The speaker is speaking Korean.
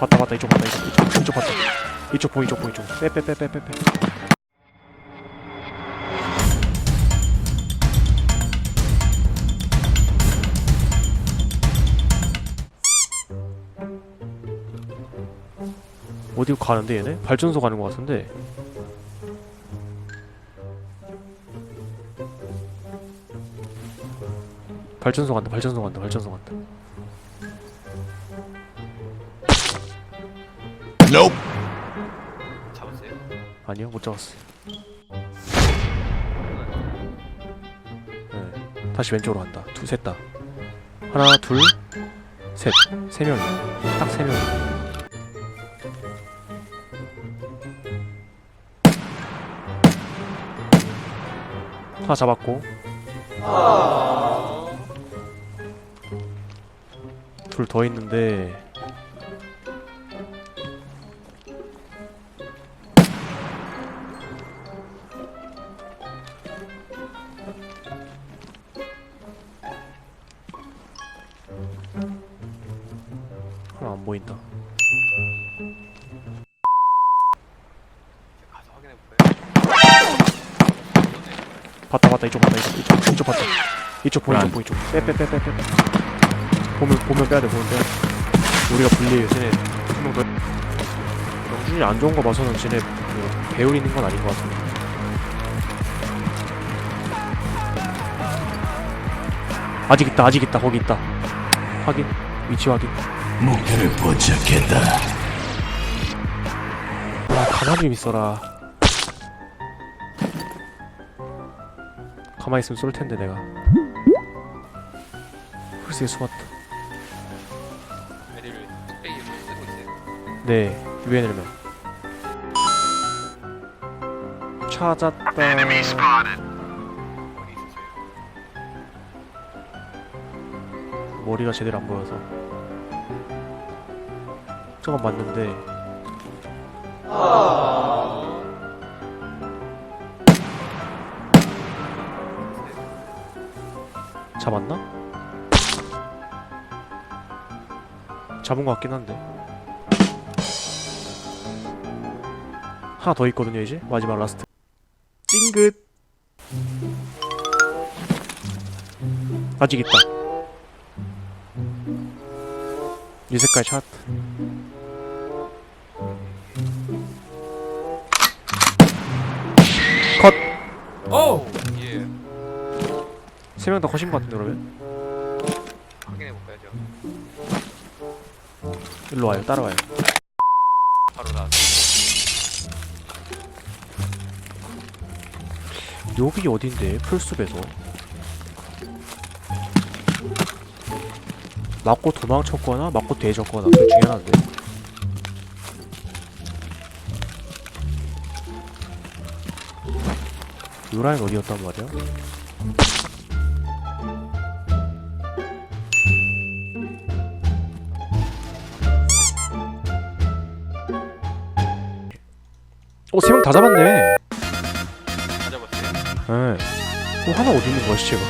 봤다 봤다. 이쪽 봤다 이쪽. 이쪽 이쪽 봤다. 이쪽 보이 이쪽 보이 이쪽. 빼빼빼빼 빼빼. 어디 가는데 얘네? 발전소 가는 것 같은데. 발전소 간다 발전소 간다 발전소 간다 잡았어요? 아니요 못 잡았어 네. 다시 왼쪽으로 간다. 두 셋 다. 하나 둘 셋 세 명이 딱세 명이 하나 잡았고. 둘 더 있는데 보인다. 가서 확인해 볼까요? 봤다 봤다. 이쪽 봤다 이쪽. 이쪽 이쪽 봤다. 이쪽 보이 이쪽 보이 이쪽. 빼빼빼빼 빼. 보면 보면 빼야 돼 보면 빼야 돼. 우리가 불리해 쟤네. 한명 더. 영준이 안 좋은 거 봐서는 쟤네 뭐 배울 있는 건 아닌 것 같은데. 아직 있다 아직 있다. 거기 있다. 확인. 위치 확인 목표를 포착했다. 아 가만히 좀 있어라 가만히 있으면 쏠 텐데 내가 글쎄 숨었다 메리를 뚝배기로 쓰고 있어요. 네 유엔을면 찾았다 어디 있으세요? 머리가 제대로 안 보여서 저건 맞는데. 잡았나? 잡은 것 같긴 한데. 하나 더 있거든요 이제. 마지막 라스트. 찡긋. 아직 있다. 이 색깔 샷 오! 예. 세 명다 컷인 것 같은데 그러면? 확인해 볼까요, 저? 일로 와요 따라와요 바로 나. 여기 어딘데? 풀숲에서 맞고 도망쳤거나 맞고 대졌거나 둘 중에 하나인데 요 라인 어디였단 말이야? 어, 세 명 다 잡았네. 다 잡았어요. 네. 그럼 하나 어디 있는 거야, 시체가?